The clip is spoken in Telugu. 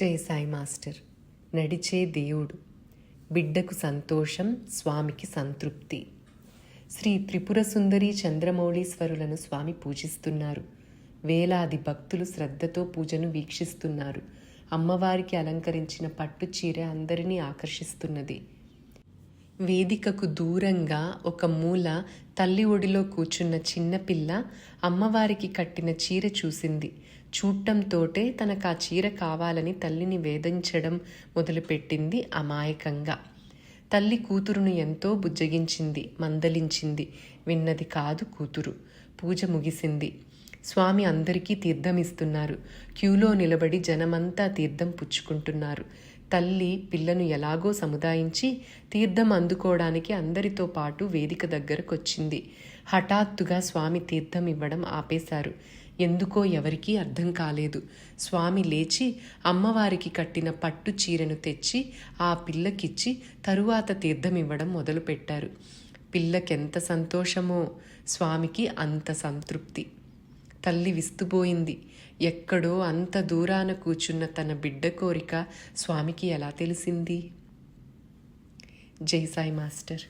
జై సాయి మాస్టర్. నడిచే దేవుడు. బిడ్డకు సంతోషం స్వామికి సంతృప్తి. శ్రీ త్రిపుర సుందరి చంద్రమౌళీశ్వరులను స్వామి పూజిస్తున్నారు. వేలాది భక్తులు శ్రద్ధతో పూజను వీక్షిస్తున్నారు. అమ్మవారికి అలంకరించిన పట్టు చీర అందరినీ ఆకర్షిస్తున్నది. వేదికకు దూరంగా ఒక మూల తల్లి ఒడిలో కూర్చున్న చిన్నపిల్ల అమ్మవారికి కట్టిన చీర చూసింది. చూడటంతోటే తనకు ఆ చీర కావాలని తల్లిని వేధించడం మొదలుపెట్టింది అమాయకంగా. తల్లి కూతురును ఎంతో బుజ్జగించింది మందలించింది. విన్నది కాదు కూతురు. పూజ ముగిసింది. స్వామి అందరికీ తీర్థం ఇస్తున్నారు క్యూలో నిలబడి జనమంతా తీర్థం పుచ్చుకుంటున్నారు. తల్లి పిల్లను ఎలాగో సముదాయించి తీర్థం అందుకోవడానికి అందరితో పాటు వేదిక దగ్గరకొచ్చింది. హఠాత్తుగా స్వామి తీర్థం ఇవ్వడం ఆపేశారు. ఎందుకో ఎవరికీ అర్థం కాలేదు. స్వామి లేచి అమ్మవారికి కట్టిన పట్టు చీరను తెచ్చి ఆ పిల్లకిచ్చి తరువాత తీర్థం ఇవ్వడం మొదలుపెట్టారు. పిల్లకెంత సంతోషమో స్వామికి అంత సంతృప్తి. తల్లి విస్తుపోయింది. ఎక్కడో అంత దూరాన కూర్చున్న తన బిడ్డ కోరిక స్వామికి ఎలా తెలిసింది? జై సాయి మాస్టర్.